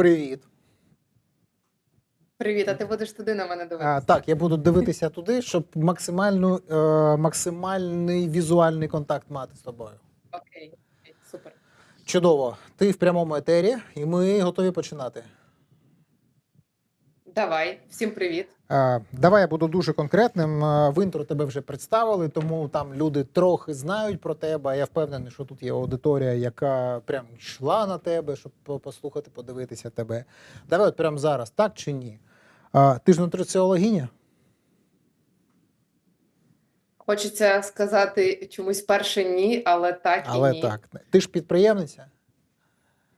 Привіт. привіт, а ти будеш туди на мене дивитися? А, так, я буду дивитися туди, щоб максимальну, е, максимальний візуальний контакт мати з тобою. Окей, окей, супер. Чудово. Ти в прямому етері, і ми готові починати. Давай, всім привіт. Давай я буду дуже конкретним. В інтро тебе вже представили, тому там люди трохи знають про тебе. Я впевнений, що тут є аудиторія, яка прям йшла на тебе, щоб послухати, подивитися тебе. Давай от прямо зараз, так чи ні? Ти ж нутриціологиня? Хочеться сказати чомусь перше ні, але так і Але ні. так. Ти ж підприємниця,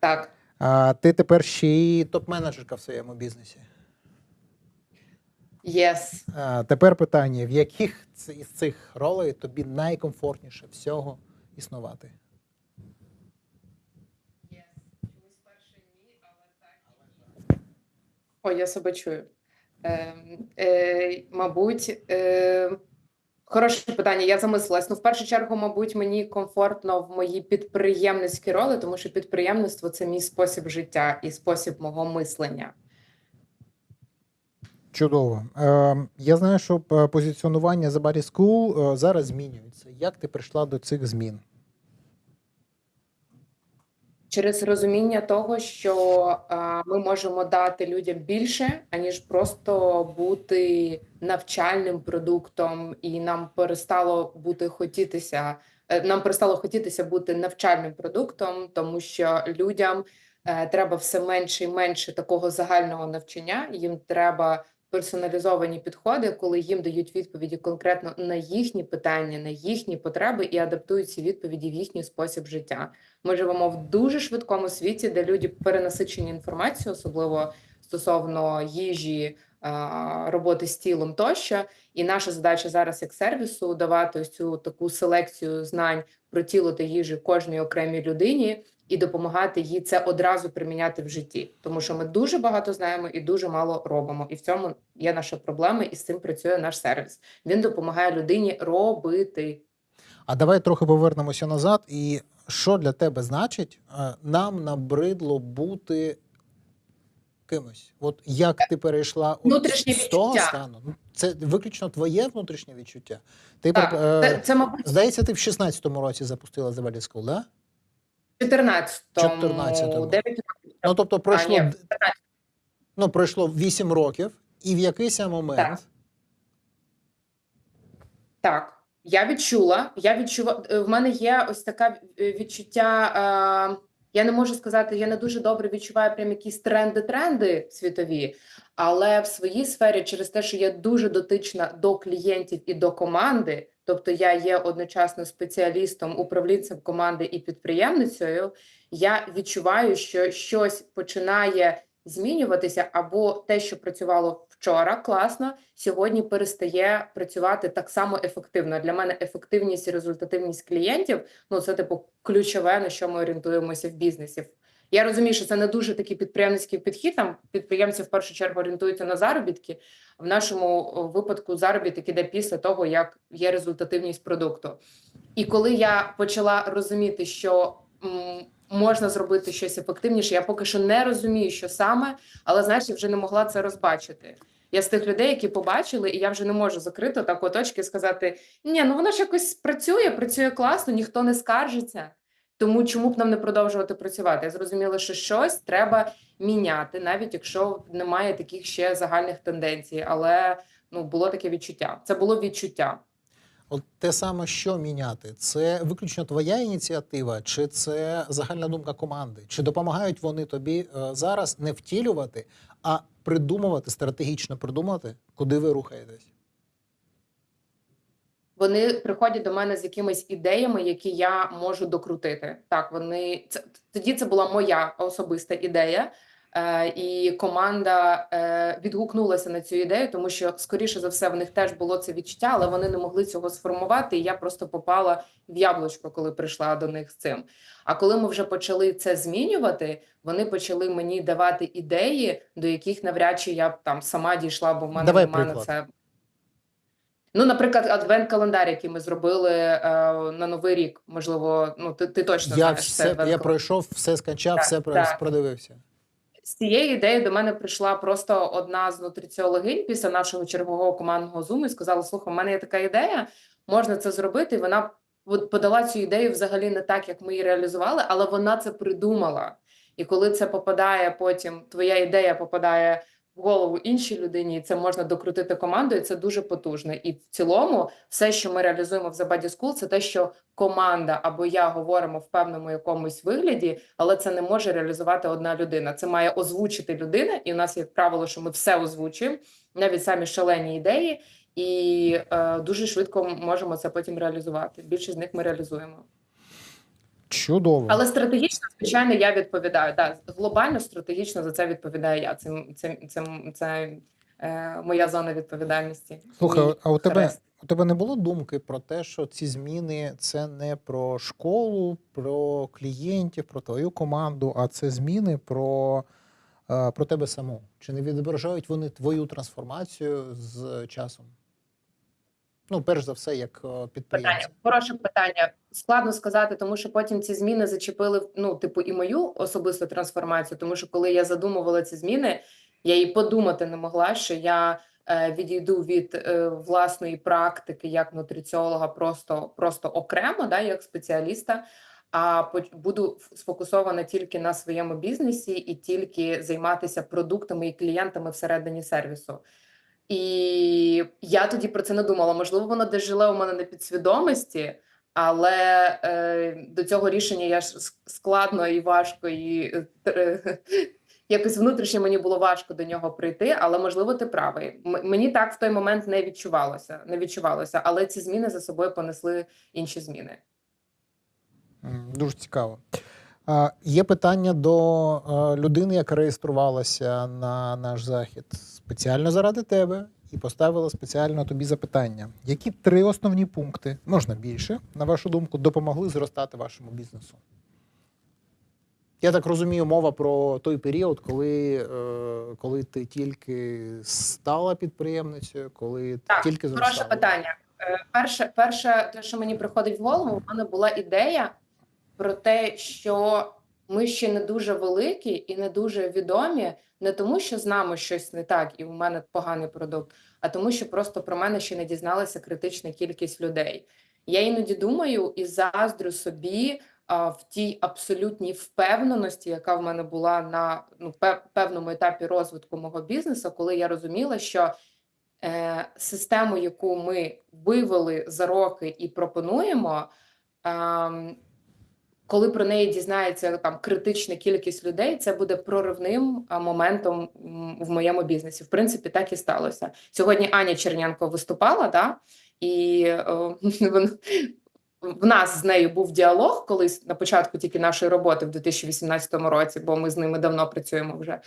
Так, а ти тепер ще й топ-менеджерка в своєму бізнесі. Єс. А, Тепер питання: в яких із цих ролей тобі найкомфортніше всього існувати? І я себе чую. Е, е, мабуть, е, хороше питання. Я замислилась. Ну, в першу чергу, мабуть, мені комфортно в моїй підприємницькій ролі, тому що підприємництво це мій спосіб життя і спосіб мого мислення. Чудово. Е, я знаю, що е, позиціонування The Body School е, зараз змінюється. Як ти прийшла до цих змін? через розуміння того, що ми можемо дати людям більше, аніж просто бути навчальним продуктом, і нам перестало бути хотітися. Нам перестало хотітися бути навчальним продуктом, тому що людям треба все менше і менше такого загального навчання. Їм треба персоналізовані підходи, коли їм дають відповіді конкретно на їхні питання, на їхні потреби і адаптують ці відповіді в їхній спосіб життя. Ми живемо в дуже швидкому світі, де люди перенасичені інформацією, особливо стосовно їжі, роботи з тілом тощо. І наша задача зараз як сервісу давати ось цю таку селекцію знань про тіло та їжу кожній окремій людині і допомагати їй це одразу приміняти в житті, тому що ми дуже багато знаємо і дуже мало робимо. І в цьому є наша проблема, і з цим працює наш сервіс. Він допомагає людині робити. А давай трохи повернемося назад. І що для тебе значить, е, нам набридло бути кимось? От як ти перейшла з того стану? Це виключно твоє внутрішнє відчуття. Ти Так, е, це, це мабуть, здається, ти в 16-му році запустила The Body School, да? 14-му, 14-му. 9. Ну тобто пройшло, А, ні, ну, пройшло 8 років, і в якийсь момент Так. Так, я відчула. Я відчула. е, В мене є ось таке відчуття. Е, я не можу сказати, я не дуже добре відчуваю прям якісь тренди-тренди світові, але в своїй сфері, через те, що я дуже дотична до клієнтів і до команди, тобто я є одночасно спеціалістом, управлінцем команди і підприємницею, я відчуваю, що щось починає змінюватися, або те, що працювало вчора, класно, сьогодні перестає працювати так само ефективно. Для мене ефективність і результативність клієнтів ну це типу ключове, на що ми орієнтуємося в бізнесі. Я розумію, що це не дуже такий підприємницький підхід. Там підприємці в першу чергу орієнтуються на заробітки. В нашому випадку заробіток іде після того, як є результативність продукту. І коли я почала розуміти, що можна зробити щось ефективніше, я поки що не розумію, що саме, але знаєш, я вже не могла це розбачити. Я з тих людей, які побачили, і я вже не можу закрити так оточки і сказати: ні, ну воно ж якось працює, працює класно, ніхто не скаржиться. Тому чому б нам не продовжувати працювати? Я зрозуміла, що щось треба міняти, навіть якщо немає таких ще загальних тенденцій. Але ну було таке відчуття. Це було відчуття. От те саме, що міняти, це виключно твоя ініціатива, чи це загальна думка команди? Чи допомагають вони тобі е, зараз не втілювати, а придумувати, стратегічно придумати, куди ви рухаєтесь? Вони приходять до мене з якимись ідеями, які я можу докрутити. Так, вони це тоді це була моя особиста ідея. Е, і команда е, відгукнулася на цю ідею, тому що, скоріше за все, в них теж було це відчуття, але вони не могли цього сформувати. І я просто попала в яблучко, коли прийшла до них з цим. А коли ми вже почали це змінювати, вони почали мені давати ідеї, до яких навряд чи я б там сама дійшла, бо в мене Давай немає на це. Ну, наприклад, адвент-календар, який ми зробили е, на Новий рік. Можливо, ну ти, ти точно Я знаєш все це я пройшов, все скачав, Так, все так. продивився. З цією ідеєю до мене прийшла просто одна з нутриціологинь після нашого чергового командного зуму і сказала: слухай, у мене є така ідея, можна це зробити. І вона подала цю ідею взагалі не так, як ми її реалізували, але вона це придумала. І коли це попадає, потім твоя ідея попадає в голову іншій людині, і це можна докрутити командою. Це дуже потужно. І в цілому, все, що ми реалізуємо в Body School, це те, що команда або я говоримо в певному якомусь вигляді, але це не може реалізувати одна людина. Це має озвучити людина, і у нас є правило, що ми все озвучуємо, навіть самі шалені ідеї, і е, дуже швидко можемо це потім реалізувати. Більшість з них ми реалізуємо. Чудово. Але стратегічно, звичайно, я відповідаю. Да, глобально стратегічно за це відповідаю я. Це, це, це, це е, моя зона відповідальності. Слухай, Мій а у тебе, у тебе не було думки про те, що ці зміни це не про школу, про клієнтів, про твою команду, а це зміни про, е, про тебе саму? Чи не відображають вони твою трансформацію з часом? Ну, перш за все, як е, підприємця. Питання хороше питання. Складно сказати, тому що потім ці зміни зачепили ну, типу, і мою особисту трансформацію. Тому що коли я задумувала ці зміни, я і подумати не могла, що я е, відійду від е, власної практики як нутриціолога, просто просто окремо, да, як спеціаліста. А буду сфокусована тільки на своєму бізнесі і тільки займатися продуктами і клієнтами всередині сервісу. І я тоді про це не думала. Можливо, воно десь жиле у мене на підсвідомості, але е, до цього рішення я ж складно і важко, і е, якось внутрішньо мені було важко до нього прийти. Але можливо, ти правий. Мені так в той момент не відчувалося, не відчувалося, але ці зміни за собою понесли інші зміни. Дуже цікаво. Є питання до е, людини, яка реєструвалася на наш захід спеціально заради тебе і поставила спеціально тобі запитання. Які три основні пункти, можна більше, на вашу думку, допомогли зростати вашому бізнесу? Я так розумію, мова про той період, коли, е, коли ти тільки стала підприємницею, коли ти Так, тільки Хороше зростала. питання. Е, Перше, перше, те, що мені приходить в голову, в мене була ідея про те, що ми ще не дуже великі і не дуже відомі, не тому, що з нами щось не так, і в мене поганий продукт, а тому, що просто про мене ще не дізналася критична кількість людей. Я іноді думаю і заздрю собі а, в тій абсолютній впевненості, яка в мене була на ну, певному етапі розвитку мого бізнесу, коли я розуміла, що е, систему, яку ми вивели за роки і пропонуємо, ем, коли про неї дізнається там критична кількість людей, це буде проривним моментом в моєму бізнесі. В принципі, так і сталося. Сьогодні Аня Чернянко виступала, да, і в нас з нею був діалог колись на початку тільки нашої роботи в 2018 році, бо ми з ними давно працюємо вже.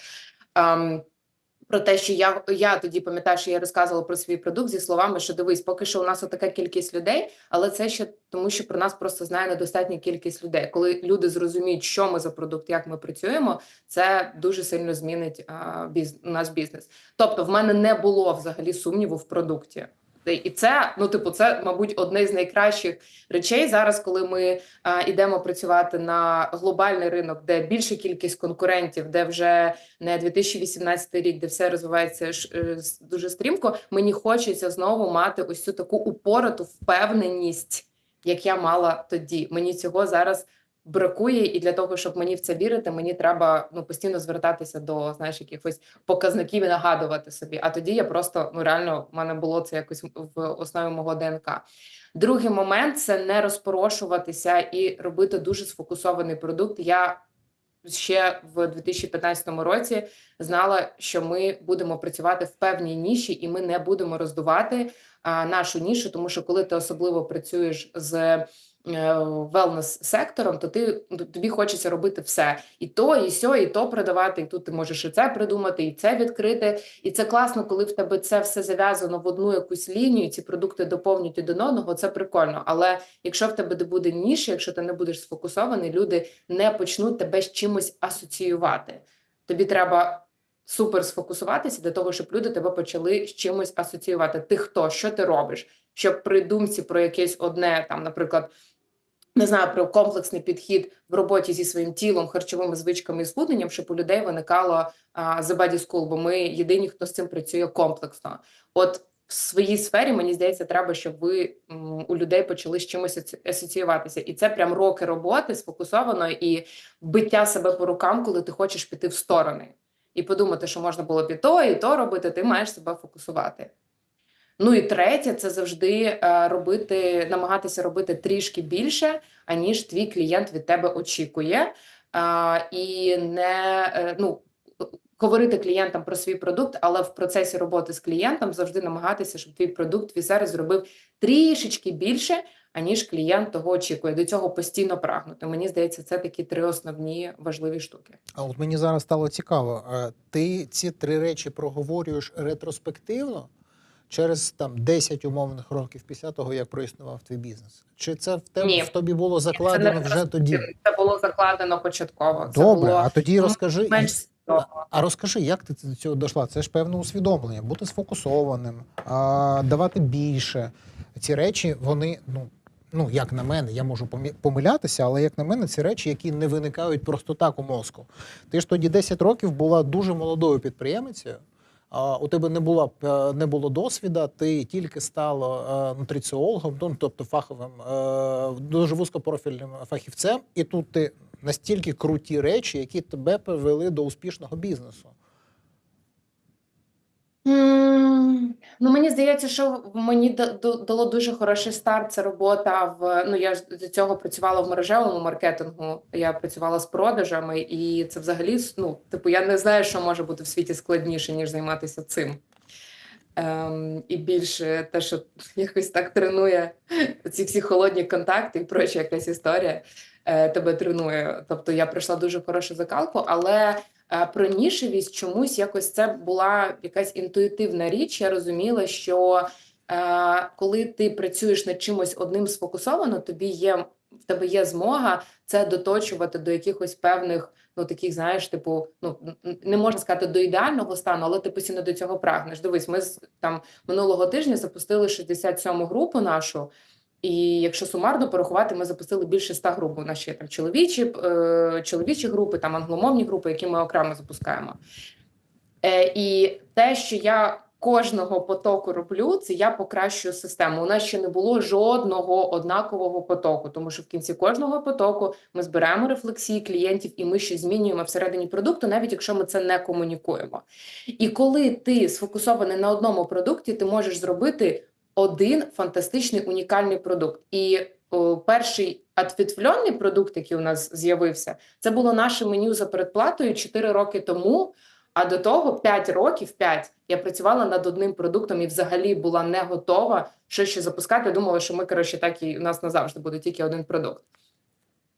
Про те, що я, я тоді пам'ятаю, що я розказувала про свій продукт зі словами, що дивись, поки що у нас отака кількість людей, але це ще тому, що про нас просто знає недостатня кількість людей. Коли люди зрозуміють, що ми за продукт, як ми працюємо, це дуже сильно змінить а, біз, у нас бізнес. Тобто, в мене не було взагалі сумніву в продукті. І це, ну, типу, це, мабуть, одне з найкращих речей зараз, коли ми а, йдемо працювати на глобальний ринок, де більша кількість конкурентів, де вже не 2018 рік, де все розвивається е, дуже стрімко. Мені хочеться знову мати ось цю таку упороту впевненість, як я мала тоді. Мені цього зараз бракує, і для того, щоб мені в це вірити, мені треба ну постійно звертатися до знаєш якихось показників і нагадувати собі. А тоді я просто ну реально в мене було це якось в основі мого ДНК. Другий момент це не розпорошуватися і робити дуже сфокусований продукт. Я ще в 2015 році знала, що ми будемо працювати в певній ніші, і ми не будемо роздувати а, нашу нішу, тому що коли ти особливо працюєш з велнес сектором, то ти ну, тобі хочеться робити все і то, і сьо, і то продавати. І тут ти можеш і це придумати, і це відкрити. І це класно, коли в тебе це все зав'язано в одну якусь лінію. Ці продукти доповнюють один одного. Це прикольно. Але якщо в тебе не буде ніші, якщо ти не будеш сфокусований, люди не почнуть тебе з чимось асоціювати. Тобі треба супер сфокусуватися для того, щоб люди тебе почали з чимось асоціювати. Ти хто, що ти робиш? Щоб при думці про якесь одне, там, наприклад, не знаю, про комплексний підхід в роботі зі своїм тілом, харчовими звичками і схудненням, щоб у людей виникало Body School, бо ми єдині, хто з цим працює комплексно. От в своїй сфері мені здається, треба, щоб ви м, у людей почали з чимось асоціюватися, і це прям роки роботи сфокусовано і биття себе по рукам, коли ти хочеш піти в сторони, і подумати, що можна було б і то, і то робити. Ти маєш себе фокусувати. Ну і третє, це завжди е, робити, намагатися робити трішки більше, аніж твій клієнт від тебе очікує, і не е, ну. Говорити клієнтам про свій продукт, але в процесі роботи з клієнтом завжди намагатися, щоб твій продукт, твій сервіс зробив трішечки більше, аніж клієнт того очікує. До цього постійно прагнути. Мені здається, це такі три основні важливі штуки. А от мені зараз стало цікаво, е, ти ці три речі проговорюєш ретроспективно через там 10 умовних років після того, як проіснував твій бізнес? Чи це в тебе Ні. в тобі було Це закладено не вже тоді? Це було закладено початково. Це Добре, було а тоді ну, розкажи. менш. А розкажи, як ти до цього дійшла? Це ж певне усвідомлення, бути сфокусованим, а, давати більше. Ці речі, вони, ну, ну, як на мене, я можу помилятися, але як на мене, ці речі, які не виникають просто так у мозку. Ти ж тоді 10 років була дуже молодою підприємицею. У тебе не було е, не було досвіда, ти тільки стала е, нутриціологом, ну, тобто фаховим, е, дуже вузькопрофільним фахівцем, і тут ти настільки круті речі, які тебе привели до успішного бізнесу. Ну, мені здається, що мені дало дуже хороший старт. Це робота в ну я ж до цього працювала в мережевому маркетингу. Я працювала з продажами, і це взагалі ну, типу, я не знаю, що може бути в світі складніше, ніж займатися цим. Ем, і більше те, що якось так тренує ці всі холодні контакти і проча якась історія е, тебе тренує. Тобто я пройшла дуже хорошу закалку, але про нішевість чомусь якось це була якась інтуїтивна річ. Я розуміла, що е, коли ти працюєш над чимось одним сфокусовано, тобі є в тебе є змога це доточувати до якихось певних, ну таких, знаєш, типу, ну не можна сказати до ідеального стану, але ти постійно до цього прагнеш. Дивись, ми з- там минулого тижня запустили 67-му групу нашу. І якщо сумарно порахувати, ми запустили більше ста груп. У нас ще там чоловічі, е, чоловічі групи, там англомовні групи, які ми окремо запускаємо. Е, і те, що я кожного потоку роблю, це я покращую систему. У нас ще не було жодного однакового потоку, тому що в кінці кожного потоку ми збираємо рефлексії клієнтів і ми щось змінюємо всередині продукту, навіть якщо ми це не комунікуємо. І коли ти сфокусований на одному продукті, ти можеш зробити один фантастичний унікальний продукт. І о, перший отвітвлений продукт, який у нас з'явився, це було наше меню за передплатою 4 роки тому. А до того 5 років, 5, я працювала над одним продуктом і взагалі була не готова що ще запускати. Думала, що ми коротше так і у нас назавжди буде тільки один продукт.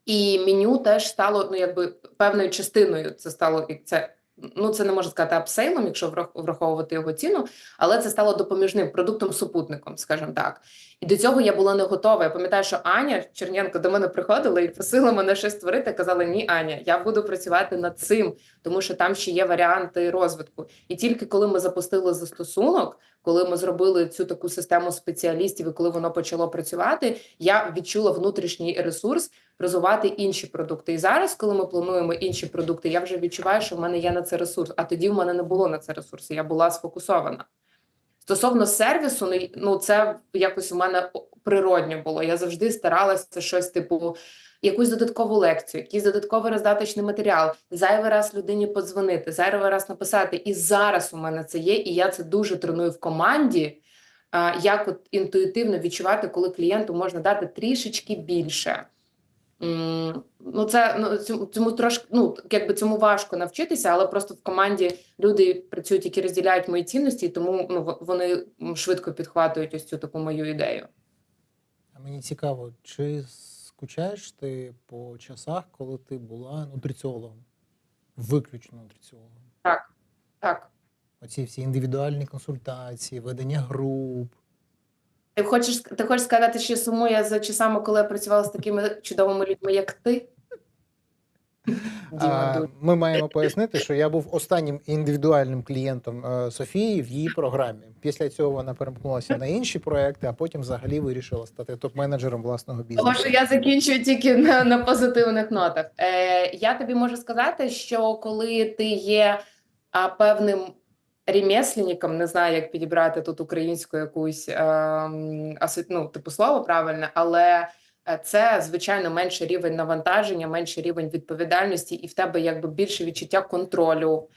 І меню теж стало ну якби певною частиною. Це стало і це. Ну, це не можна сказати апсейлом, якщо врах- враховувати його ціну, але це стало допоміжним продуктом супутником, скажімо так. І до цього я була не готова. Я пам'ятаю, що Аня Черненко до мене приходила і просила мене щось створити. Казала: Ні, Аня, я буду працювати над цим, тому що там ще є варіанти розвитку. І тільки коли ми запустили застосунок, коли ми зробили цю таку систему спеціалістів, і коли воно почало працювати, я відчула внутрішній ресурс розвивати інші продукти. І зараз, коли ми плануємо інші продукти, я вже відчуваю, що в мене є на це ресурс. А тоді в мене не було на це ресурсу. Я була сфокусована. Стосовно сервісу, ну, ну це якось у мене природньо було. Я завжди старалася щось типу. Якусь додаткову лекцію, якийсь додатковий роздаточний матеріал, зайвий раз людині подзвонити, зайвий раз написати. І зараз у мене це є, і я це дуже треную в команді. Як от інтуїтивно відчувати, коли клієнту можна дати трішечки більше. Ну, це ну цьому, трошки ну якби цьому важко навчитися, але просто в команді люди працюють, які розділяють мої цінності, тому ну вони швидко підхватують ось цю таку мою ідею. А мені цікаво, чи скучаєш ти по часах, коли ти була нутриціологом? Виключно нутриціологом. Так, так. Оці всі індивідуальні консультації, ведення груп. ти хочеш ти хочеш сказати, що сумує я за часами, коли я працювала з такими чудовими людьми, як ти? Ми маємо пояснити, що я був останнім індивідуальним клієнтом е, Софії в її програмі. Після цього вона перемкнулася на інші проекти, а потім взагалі вирішила стати топ-менеджером власного бізнесу. що я закінчую тільки на, на позитивних нотах. Е, я тобі можу сказати, що коли ти є а, певним ремесленником, не знаю, як підібрати тут українську якусь е, ну, типу слово правильне, але це звичайно менший рівень навантаження, менший рівень відповідальності, і в тебе якби більше відчуття контролю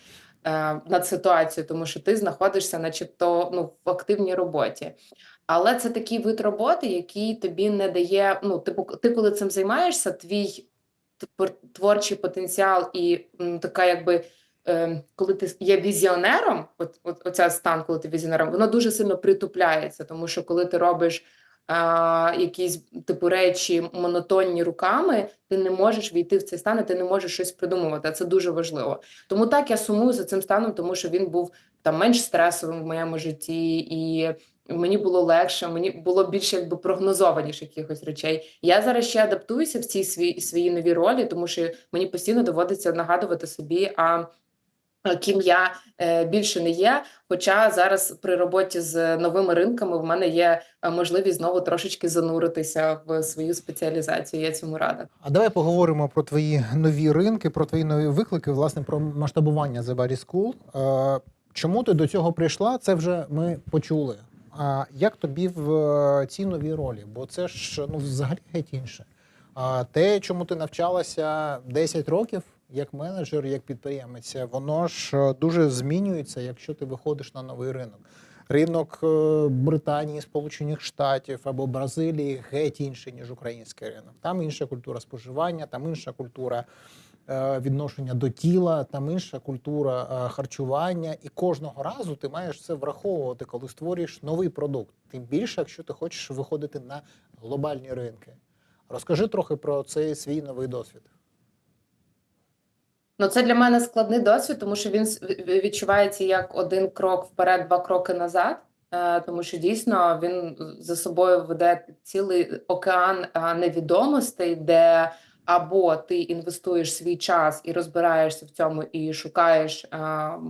е, над ситуацією, тому що ти знаходишся, начебто, ну в активній роботі. Але це такий вид роботи, який тобі не дає. Ну, типу, ти коли цим займаєшся, твій твор- творчий потенціал і м, така, якби е, коли ти є візіонером, от, от оця стан, коли ти візіонером, воно дуже сильно притупляється, тому що коли ти робиш. Якісь типу речі монотонні руками, ти не можеш війти в цей стан, і ти не можеш щось придумувати. Це дуже важливо. Тому так я сумую за цим станом, тому що він був там менш стресовим в моєму житті, і мені було легше, мені було більше якби прогнозованіше якихось речей. Я зараз ще адаптуюся в цій свій, своїй новій ролі, тому що мені постійно доводиться нагадувати собі, а ким я е, більше не є. Хоча зараз при роботі з новими ринками в мене є е, можливість знову трошечки зануритися в свою спеціалізацію. Я цьому рада. А давай поговоримо про твої нові ринки, про твої нові виклики, власне, про масштабування The Body School. Е, Чому ти до цього прийшла? Це вже ми почули. А як тобі в е, цій новій ролі? Бо це ж ну взагалі геть інше. А те, чому ти навчалася 10 років як менеджер, як підприємець, воно ж е, дуже змінюється, якщо ти виходиш на новий ринок. Ринок е, Британії, Сполучених Штатів або Бразилії геть інший, ніж український ринок. Там інша культура споживання, там інша культура е, відношення до тіла, там інша культура харчування. І кожного разу ти маєш це враховувати, коли створюєш новий продукт. Тим більше, якщо ти хочеш виходити на глобальні ринки. Розкажи трохи про цей свій новий досвід. Ну, це для мене складний досвід, тому що він відчувається як один крок вперед, два кроки назад. Е, Тому що дійсно він за собою веде цілий океан невідомостей, де або ти інвестуєш свій час і розбираєшся в цьому, і шукаєш,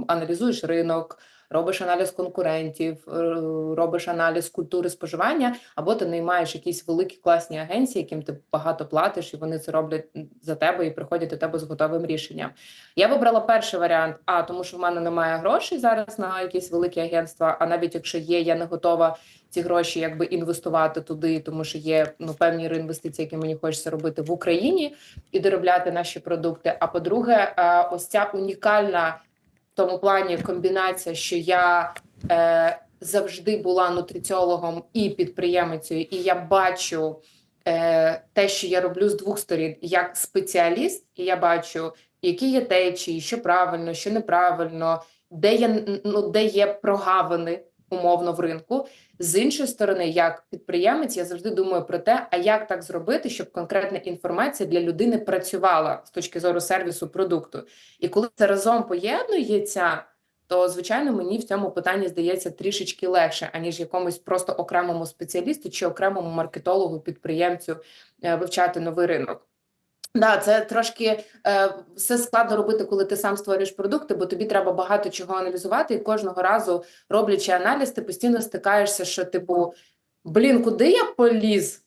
аналізуєш ринок, робиш аналіз конкурентів, е, робиш аналіз культури споживання, або ти наймаєш якісь великі класні агенції, яким ти багато платиш, і вони це роблять за тебе і приходять до тебе з готовим рішенням. Я вибрала перший варіант, а тому, що в мене немає грошей зараз на якісь великі агентства. А навіть якщо є, я не готова ці гроші якби інвестувати туди, тому що є ну певні реінвестиції, які мені хочеться робити в Україні і доробляти наші продукти. А по-друге, е, ось ця унікальна тому плані комбінація, що я е, завжди була нутриціологом і підприємицею, і я бачу е, те, що я роблю з двох сторін, як спеціаліст, і я бачу, які є течії, що правильно, що неправильно, де є ну де є прогавини умовно в ринку. З іншої сторони, як підприємець, я завжди думаю про те, а як так зробити, щоб конкретна інформація для людини працювала з точки зору сервісу продукту. І коли це разом поєднується, то звичайно мені в цьому питанні здається трішечки легше, аніж якомусь просто окремому спеціалісту чи окремому маркетологу, підприємцю е, вивчати новий ринок. Да, це трошки е, все складно робити, коли ти сам створюєш продукти, бо тобі треба багато чого аналізувати, і кожного разу, роблячи аналіз, ти постійно стикаєшся, що типу, блін, куди я поліз?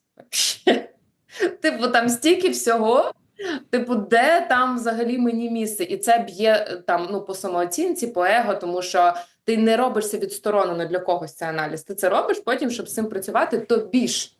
Типу, там стільки всього. Типу, де там взагалі мені місце? І це б'є е, там ну по самооцінці, по его, тому що ти не робишся відсторонено для когось цей аналіз. Ти це робиш потім, щоб з цим працювати, тобі ж.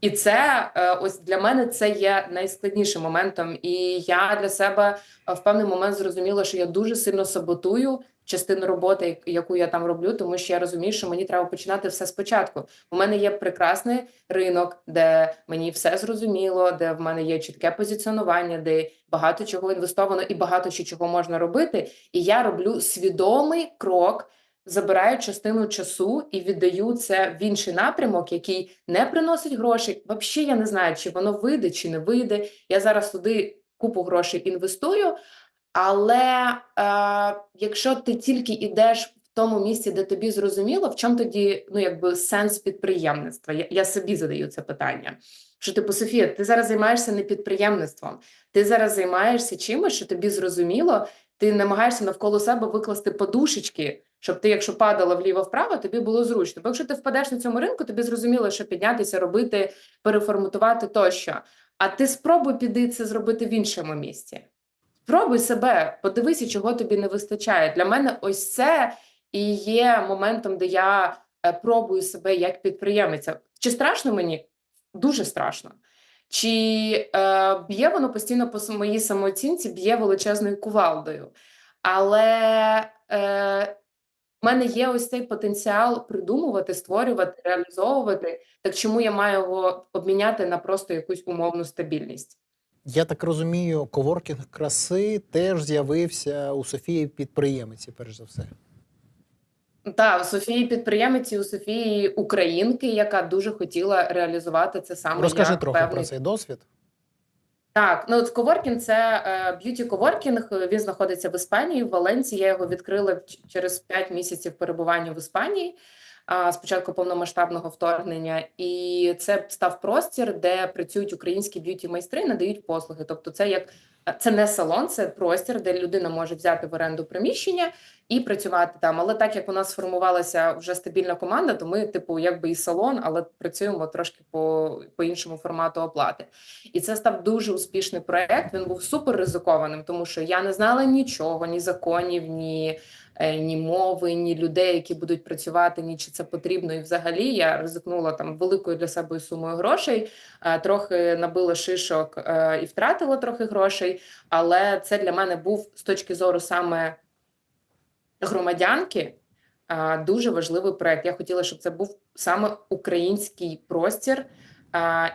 І це е, ось для мене це є найскладнішим моментом. І я для себе е, в певний момент зрозуміла, що я дуже сильно саботую частину роботи, яку я там роблю, тому що я розумію, що мені треба починати все спочатку. У мене є прекрасний ринок, де мені все зрозуміло, де в мене є чітке позиціонування, де багато чого інвестовано і багато чого можна робити. І я роблю свідомий крок забираю частину часу і віддаю це в інший напрямок, який не приносить грошей. Взагалі я не знаю, чи воно вийде, чи не вийде. Я зараз туди купу грошей інвестую. Але е, якщо ти тільки йдеш в тому місці, де тобі зрозуміло, в чому тоді ну якби сенс підприємництва? Я, я собі задаю це питання. Що типу, Софія, ти зараз займаєшся не підприємництвом, ти зараз займаєшся чимось, що тобі зрозуміло, ти намагаєшся навколо себе викласти подушечки, щоб ти, якщо падала вліво-вправо, тобі було зручно. Бо якщо ти впадеш на цьому ринку, тобі зрозуміло, що піднятися, робити, переформатувати тощо. А ти спробуй піди це зробити в іншому місці. Спробуй себе, подивися, чого тобі не вистачає. Для мене ось це і є моментом, де я е, пробую себе як підприємиця. Чи страшно мені? Дуже страшно. Чи е, б'є воно постійно по моїй самооцінці, б'є величезною кувалдою. Але е, в мене є ось цей потенціал придумувати, створювати, реалізовувати. Так чому я маю його обміняти на просто якусь умовну стабільність? Я так розумію, коворкінг краси теж з'явився у Софії підприємиці, перш за все. Так, у Софії підприємиці, у Софії українки, яка дуже хотіла реалізувати це саме Розкажи як трохи певний про цей досвід. Так, ну от коворкінг це б'юті коворкінг. Він знаходиться в Іспанії, в Валенції. Я його відкрила через 5 місяців перебування в Іспанії. Спочатку повномасштабного вторгнення, і це став простір, де працюють українські б'юті майстри, надають послуги. Тобто, це як це не салон, це простір, де людина може взяти в оренду приміщення і працювати там. Але так як у нас сформувалася вже стабільна команда, то ми, типу, якби і салон, але працюємо трошки по, по іншому формату оплати. І це став дуже успішний проект. Він був супер ризикованим, тому що я не знала нічого, ні законів, ні, е, ні мови, ні людей, які будуть працювати, ні чи це потрібно. І взагалі я ризикнула там великою для себе сумою грошей, е, трохи набила шишок е, і втратила трохи грошей. Але це для мене був з точки зору саме громадянки. Дуже важливий проект. Я хотіла, щоб це був саме український простір,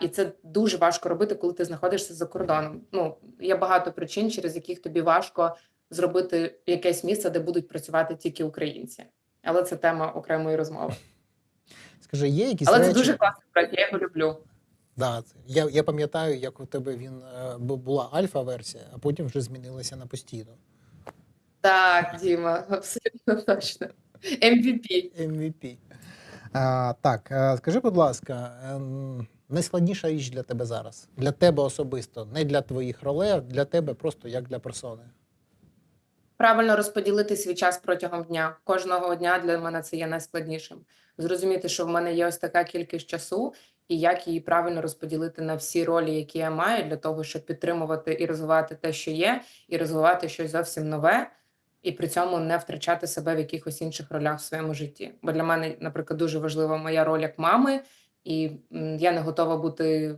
і це дуже важко робити, коли ти знаходишся за кордоном. Ну є багато причин, через яких тобі важко зробити якесь місце, де будуть працювати тільки українці. Але це тема окремої розмови. Скажи, є якісь Але речі? це дуже класний проект. Я його люблю. Да, я, я пам'ятаю, як у тебе він е, була альфа-версія, а потім вже змінилася на постійну. Так, Діма, абсолютно точно. MVP. MVP. А, так, е, скажи, будь ласка, ем, найскладніша річ для тебе зараз? Для тебе особисто, не для твоїх ролей, а для тебе просто як для персони. Правильно розподілити свій час протягом дня. Кожного дня для мене це є найскладнішим. Зрозуміти, що в мене є ось така кількість часу, і як її правильно розподілити на всі ролі, які я маю, для того, щоб підтримувати і розвивати те, що є, і розвивати щось зовсім нове, і при цьому не втрачати себе в якихось інших ролях в своєму житті. Бо для мене, наприклад, дуже важлива моя роль як мами, і я не готова бути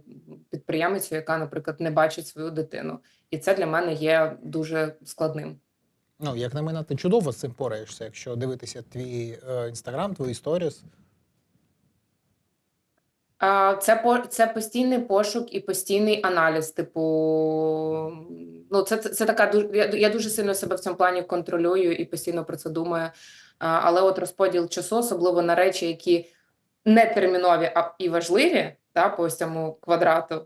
підприємицею, яка, наприклад, не бачить свою дитину. І це для мене є дуже складним. Ну, як на мене, ти чудово з цим пораєшся, якщо дивитися твій е, інстаграм, твої сторіс. Це по це постійний пошук і постійний аналіз. Типу, ну це, це, це така. Я, я дуже сильно себе в цьому плані контролюю і постійно про це думаю. Але от розподіл часу, особливо на речі, які не термінові, а і важливі, та, по ось цьому квадрату.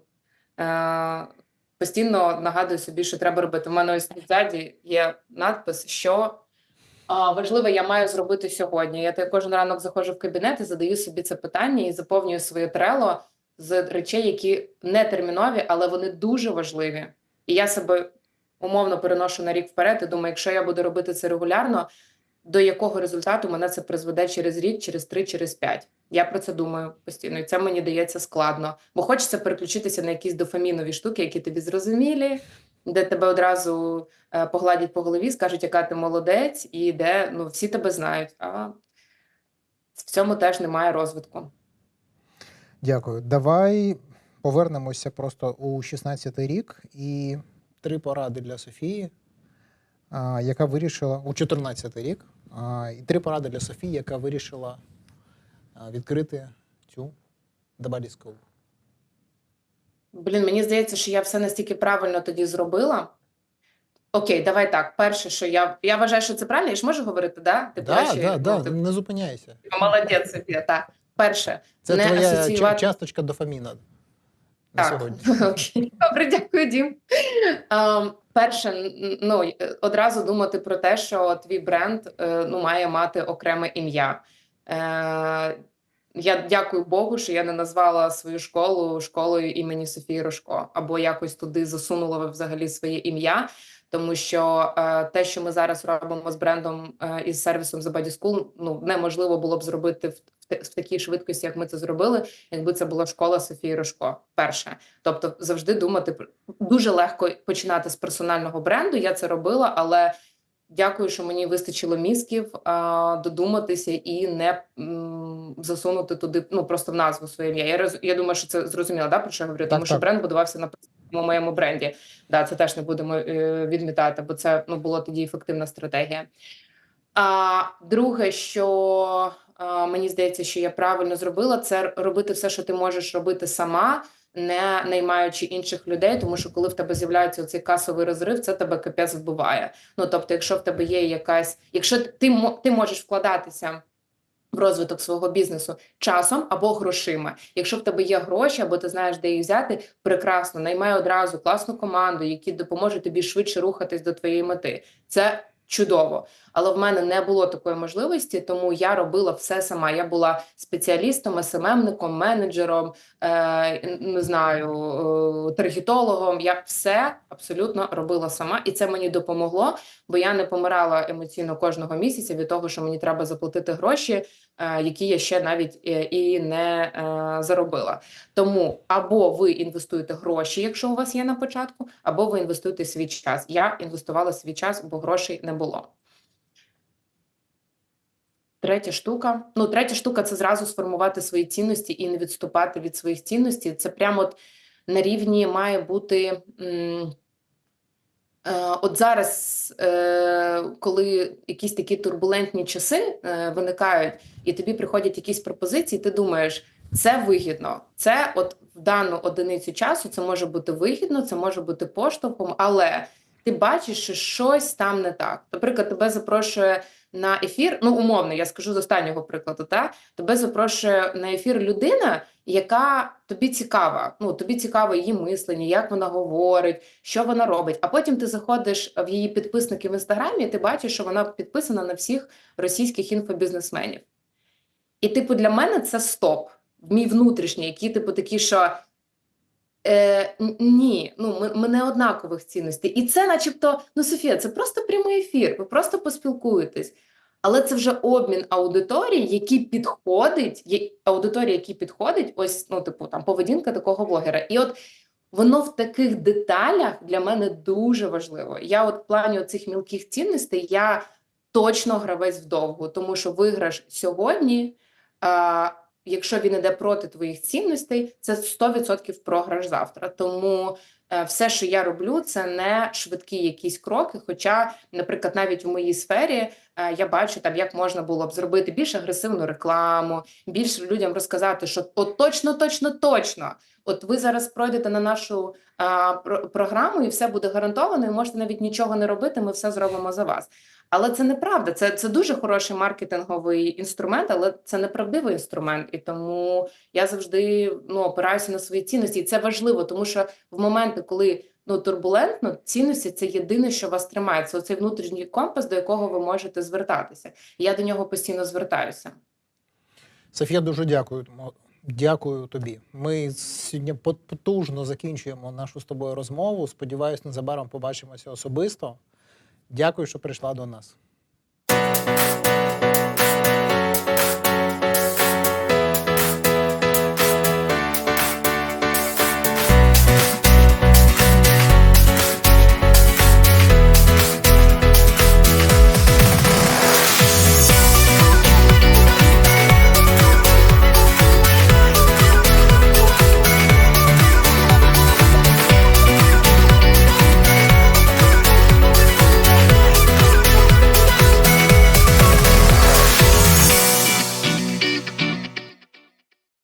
Постійно нагадую собі, що треба робити. У мене ось ззаді є надпис, що важливе я маю зробити сьогодні. Я кожен ранок заходжу в кабінет і задаю собі це питання і заповнюю своє трело з речей, які не термінові, але вони дуже важливі. І я себе умовно переношу на рік вперед. І думаю, якщо я буду робити це регулярно, до якого результату мене це призведе через рік, через три, через п'ять. Я про це думаю постійно, і це мені дається складно, бо хочеться переключитися на якісь дофамінові штуки, які тобі зрозумілі, де тебе одразу е, погладять по голові, скажуть, яка ти молодець, і де ну всі тебе знають. А в цьому теж немає розвитку. Дякую. Давай повернемося просто у 16-й рік і три поради для Софії, яка вирішила у 14-й рік. І три поради для Софії, яка вирішила відкрити цю The Блін, мені здається, що я все настільки правильно тоді зробила. Окей, давай так. Перше, що я я вважаю, що це правильно, я ж можу говорити, да? Типу, Да, речі, да, ну, да, типу, не зупиняйся. молодець, Софія, так. Перше, Це не твоя асоціювати. часточка дофаміна на Так, сьогодні. окей. Добре, дякую, Дім. Ем, перше, ну е, одразу думати про те, що твій бренд е, ну має мати окреме ім'я. Я дякую Богу, що я не назвала свою школу школою імені Софії Рожко, або якось туди засунула взагалі своє ім'я. Тому що е, те, що ми зараз робимо з брендом е, і сервісом The Body School, ну неможливо було б зробити в, в, в такій швидкості, як ми це зробили, якби це була школа Софії Рожко. Перше, тобто завжди думати дуже легко починати з персонального бренду. Я це робила, але дякую, що мені вистачило мізків а, додуматися і не м, засунути туди ну просто в назву своє ім'я. Я роз- я думаю, що це зрозуміло, да про що я говорю, Так, тому що бренд будувався на моєму бренді. Да, це теж не будемо е, відмітати, бо це ну було тоді ефективна стратегія. А друге, що а, мені здається, що я правильно зробила, це робити все, що ти можеш робити сама, не наймаючи інших людей, тому що коли в тебе з'являється цей касовий розрив, це тебе капець вбиває. Ну тобто, якщо в тебе є якась, якщо ти ти можеш вкладатися. В розвиток свого бізнесу часом або грошима. Якщо в тебе є гроші, або ти знаєш, де їх взяти, прекрасно наймай одразу класну команду, які допоможуть тобі швидше рухатись до твоєї мети. Це чудово. Але в мене не було такої можливості, тому я робила все сама. Я була спеціалістом, СММником, менеджером, е, не знаю, е, таргетологом. Я все абсолютно робила сама, і це мені допомогло, бо я не помирала емоційно кожного місяця від того, що мені треба заплатити гроші, які я ще навіть е, і не е, заробила. Тому або ви інвестуєте гроші, якщо у вас є на початку, або ви інвестуєте свій час. Я інвестувала свій час, бо грошей не було. Третя штука. Ну, третя штука це зразу сформувати свої цінності і не відступати від своїх цінностей. Це прямо от на рівні має бути. м, Е, От зараз, е, коли якісь такі турбулентні часи е, виникають, і тобі приходять якісь пропозиції, ти думаєш, це вигідно. Це от в дану одиницю часу це може бути вигідно, це може бути поштовхом, але ти бачиш, що щось там не так. Наприклад, тебе запрошує на ефір. Ну, умовно, я скажу з останнього прикладу. Та тебе запрошує на ефір людина, яка тобі цікава. Ну тобі цікаво її мислення, як вона говорить, що вона робить. А потім ти заходиш в її підписники в інстаграмі, і ти бачиш, що вона підписана на всіх російських інфобізнесменів. І, типу, для мене це стоп, мій внутрішній, який, типу, такі, що. Е, ні, ну ми, ми не однакових цінностей. І це, начебто, ну Софія, це просто прямий ефір, ви просто поспілкуєтесь. Але це вже обмін аудиторії, який підходить, аудиторія, який підходить, ось, ну, типу, там поведінка такого блогера. І от воно в таких деталях для мене дуже важливо. Я, от в плані цих мілких цінностей, я точно гравець вдовгу, тому що виграш сьогодні. А, Якщо він іде проти твоїх цінностей, це 100% програш завтра. Тому е, все, що я роблю, це не швидкі якісь кроки. Хоча, наприклад, навіть в моїй сфері е, я бачу там, як можна було б зробити більш агресивну рекламу, більше людям розказати, що от точно, точно, точно. От ви зараз пройдете на нашу а, про- програму, і все буде гарантовано, і можете навіть нічого не робити. Ми все зробимо за вас. Але це неправда. Це, це дуже хороший маркетинговий інструмент, але це неправдивий інструмент. І тому я завжди ну, опираюся на свої цінності. І це важливо, тому що в моменти, коли ну турбулентно, цінності це єдине, що вас тримає. Це оцей внутрішній компас, до якого ви можете звертатися. І я до нього постійно звертаюся. Софія, дуже дякую. Дякую тобі. Ми сьогодні пот- потужно закінчуємо нашу з тобою розмову. Сподіваюсь, незабаром побачимося особисто. Дякую, що прийшла до нас.